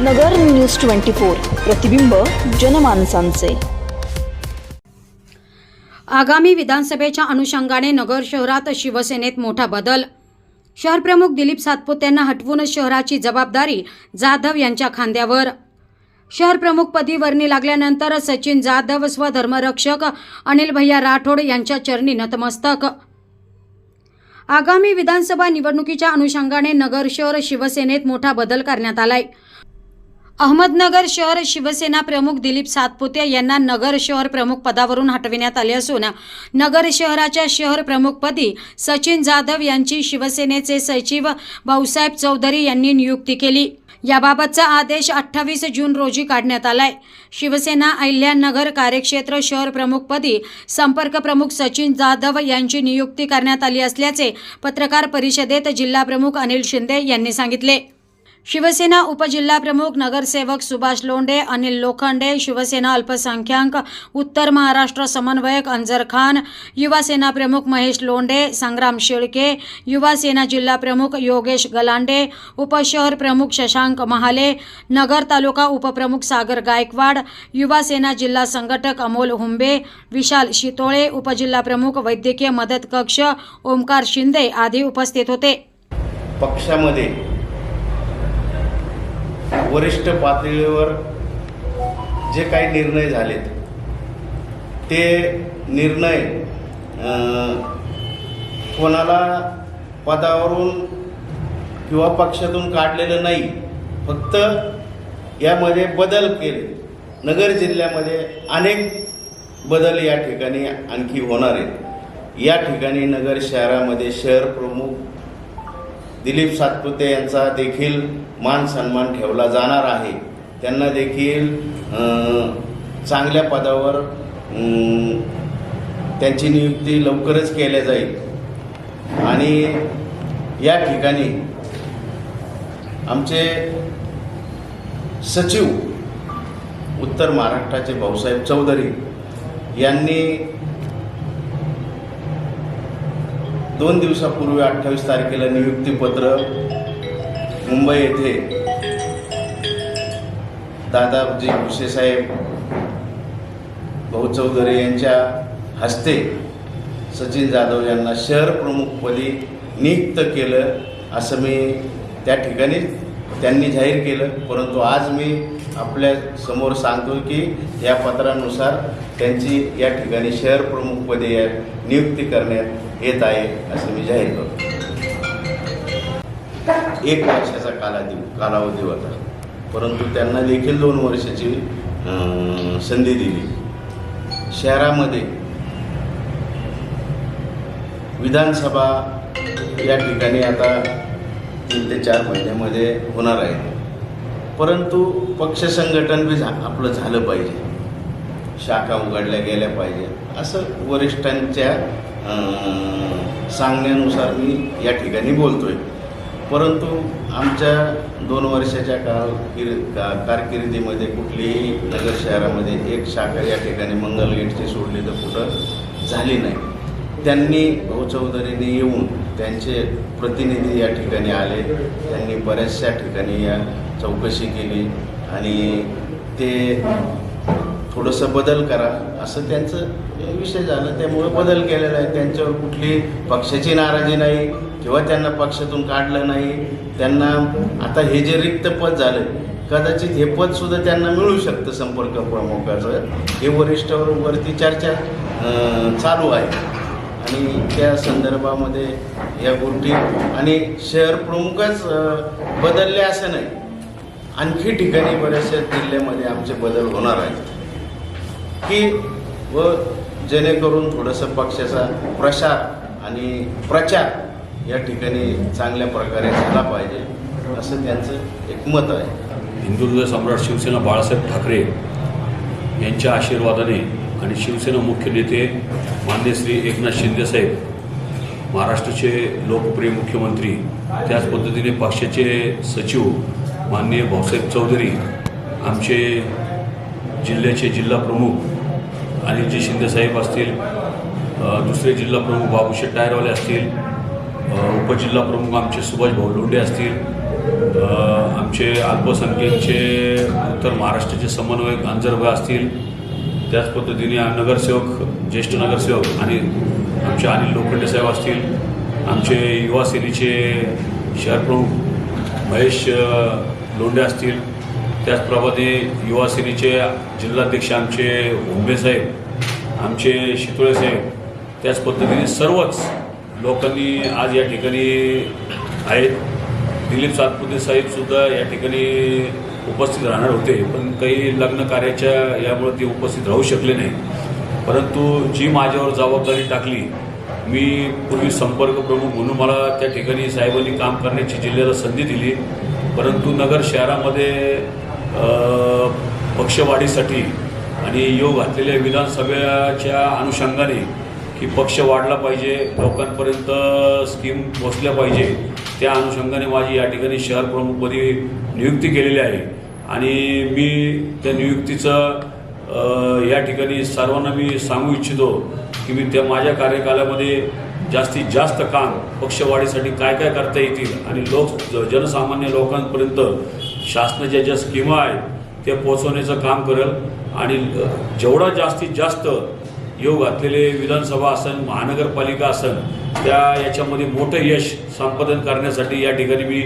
नगर news twenty four प्रतिबिंब जनमानसांचे. आगामी विधानसभेच्या अनुषंगाने नगर शहरात शिवसेनेत मोठा बदल. शहरप्रमुख दिलीप सातपुतेंना हटवून शहराची जबाबदारी जाधव यांच्या खांद्यावर. शहरप्रमुखपदी वर्णी लागल्यानंतर सचिन जाधव स्वधर्मरक्षक अनिल भैया राठोड यांच्या चरणी नतमस्तक. आगामी विधानसभा निवडणुकीच्या अनुषंगाने नगर शहर शिवसेनेत मोठा बदल करण्यात आलाय. अहमदनगर शहर शिवसेना प्रमुख दिलीप सातपुते यांना नगर शहर प्रमुख पदावरून हटविण्यात आले असून नगर शहराच्या शहर प्रमुखपदी सचिन जाधव यांची शिवसेनेचे सचिव भाऊसाहेब चौधरी यांनी नियुक्ती केली. याबाबतचा आदेश अठ्ठावीस जून रोजी काढण्यात आलाय. शिवसेना अहिल्यानगर कार्यक्षेत्र शहर प्रमुखपदी संपर्क प्रमुख सचिन जाधव यांची नियुक्ती करण्यात आली असल्याचे पत्रकार परिषदेत जिल्हाप्रमुख अनिल शिंदे यांनी सांगितले. शिवसेना उपजिल्हाप्रमुख नगरसेवक सुभाष लोंढे अनिल लोखंडे शिवसेना अल्पसंख्याक उत्तर महाराष्ट्र समन्वयक अंजर खान युवासेना प्रमुख महेश लोंढे संग्राम शेळके युवासेना जिल्हाप्रमुख योगेश गलांडे उपशहर प्रमुख शशांक महाले नगर तालुका उपप्रमुख सागर गायकवाड युवासेना जिल्हा संघटक अमोल हुंबे विशाल शितोळे उपजिल्हाप्रमुख वैद्यकीय मदत कक्ष ओमकार शिंदे आदी उपस्थित होते. पक्षामध्ये वरिष्ठ पातळीवर जे काही निर्णय झालेत ते निर्णय कोणाला पदावरून किंवा पक्षातून काढलेलं नाही फक्त यामध्ये बदल केले. नगर जिल्ह्यामध्ये अनेक बदल या ठिकाणी आणखी होणार आहेत. या ठिकाणी नगर शहरामध्ये शहर प्रमुख दिलीप सातपुते यांचा देखील मान सन्मान ठेवला जाणार आहे. त्यांना देखील चांगल्या पदावर त्यांची नियुक्ती लवकरच केल्या जाईल. आणि या ठिकाणी आमचे सचिव उत्तर महाराष्ट्राचे भाऊसाहेब चौधरी यांनी दोन दिवसापूर्वी अठ्ठावीस तारखेला नियुक्तीपत्र मुंबई येथे दादाजी भुसेसाहेब भाऊ चौधरी यांच्या हस्ते सचिन जाधव यांना शहर प्रमुखपदी नियुक्त केलं असं मी त्या ठिकाणी त्यांनी जाहीर केलं. परंतु आज मी आपल्यासमोर सांगतो की या पत्रानुसार त्यांची या ठिकाणी शहर प्रमुखपदी नियुक्ती करण्यात येत आहे असं मी जाहीर करतो. एक वर्षाचा कालावधी कालावधी होता. परंतु त्यांना देखील दोन वर्षाची संधी दिली. शहरामध्ये विधानसभा या ठिकाणी आता तीन ते चार महिन्यामध्ये होणार आहे. परंतु पक्ष संघटन बी झा आपलं झालं पाहिजे. शाखा उघडल्या गेल्या पाहिजे. असं वरिष्ठांच्या सांगण्यानुसार मी या ठिकाणी बोलतोय. परंतु आमच्या दोन वर्षाच्या कारकिर का कारकिर्दीमध्ये कुठलीही नगर शहरामध्ये एक शाखा या ठिकाणी मंगलगेटची सोडली तर कुठं झाली नाही. त्यांनी भाऊ चौधरींनी येऊन त्यांचे प्रतिनिधी या ठिकाणी आले. त्यांनी बऱ्याचशा ठिकाणी या चौकशी केली आणि ते थोडंसं बदल करा असं त्यांचं विषय झालं. त्यामुळे बदल केलेला आहे. त्यांच्यावर कुठली पक्षाची नाराजी नाही किंवा त्यांना पक्षातून काढलं नाही. त्यांना आता हे जे रिक्त पद झालं कदाचित हे पदसुद्धा त्यांना मिळू शकतं संपर्क प्रमुखाचं. हे वरिष्ठावर वरती चर्चा चालू आहे. आणि त्या संदर्भामध्ये या गोष्टी आणि शहर प्रमुखच बदलले असं नाही. आणखी ठिकाणी बऱ्याचशा जिल्ह्यामध्ये आमचे बदल होणार आहेत. की व जेणेकरून थोडंसं पक्षाचा प्रसार आणि प्रचार या ठिकाणी चांगल्या प्रकारे झाला पाहिजे असं त्यांचं एक मत आहे. हिंदुत्व सम्राट शिवसेना बाळासाहेब ठाकरे यांच्या आशीर्वादाने आणि शिवसेना मुख्य नेते मान्य श्री एकनाथ शिंदेसाहेब महाराष्ट्राचे लोकप्रिय मुख्यमंत्री त्याच पद्धतीने पक्षाचे सचिव माननीय भाऊसाहेब चौधरी आमचे जिल्ह्याचे जिल्हा प्रमुख आणि जे शिंदेसाहेब असतील दुसरे जिल्हा प्रमुख बाबूशेठ टायरवाले असतील उपजिल्हाप्रमुख उपजिल्हा प्रमुख आमचे सुभाष भाऊ लोंढे असतील आमचे अल्पसंख्याकचे उत्तर महाराष्ट्राचे समन्वयक अंजरभाई असतील त्याच पद्धतीने नगरसेवक ज्येष्ठ नगरसेवक आणि आमचे अनिल लोखंडे साहेब असतील आमचे युवा सेनेचे शहरप्रमुख महेश लोंडे लोंढे असतील त्याचप्रमाणे युवा सेनेचे जिल्हाध्यक्ष आमचे उंबे साहेब आमचे शितोळे साहेब त्याच पद्धतीने सर्वच लोकांनी आज या ठिकाणी आहेत. दिलीप सातपुते साहेबसुद्धा या ठिकाणी उपस्थित राहणार होते पण काही लग्न कार्याच्या यामुळे ते उपस्थित राहू शकले नाही. परंतु जी माझ्यावर जबाबदारी टाकली मी पूर्वी संपर्क प्रमुख म्हणून मला त्या ठिकाणी साहेबांनी काम करण्याची जिल्ह्याला संधी दिली. परंतु नगर शहरामध्ये पक्षवाढीसाठी आणि योग घातलेल्या विधानसभेच्या अनुषंगाने की पक्ष वाढला पाहिजे लोकांपर्यंत स्कीम पोचल्या पाहिजे त्या अनुषंगाने माझी या ठिकाणी शहर प्रमुखपदी नियुक्ती केलेली आहे. आणि मी त्या नियुक्तीचं या ठिकाणी सर्वांना मी सांगू इच्छितो की मी त्या माझ्या कार्यकालामध्ये जास्तीत जास्त काम पक्षवाढीसाठी काय काय करता येतील आणि लोक जनसामान्य लोकांपर्यंत शासनाच्या ज्या स्कीमा आहेत ते पोचवण्याचं काम करेल आणि जेवढा जास्तीत जास्त योग घातलेले विधानसभा असन महानगरपालिका असन त्या याच्यामध्ये मोठं यश संपादन करण्यासाठी या ठिकाणी मी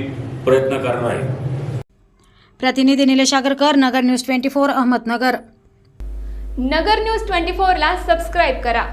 प्रयत्न करणार आहे. प्रतिनिधी Nilesh Agarkar Nagar news twenty four Ahmednagar. Nagar news twenty फोरला सबस्क्राईब करा.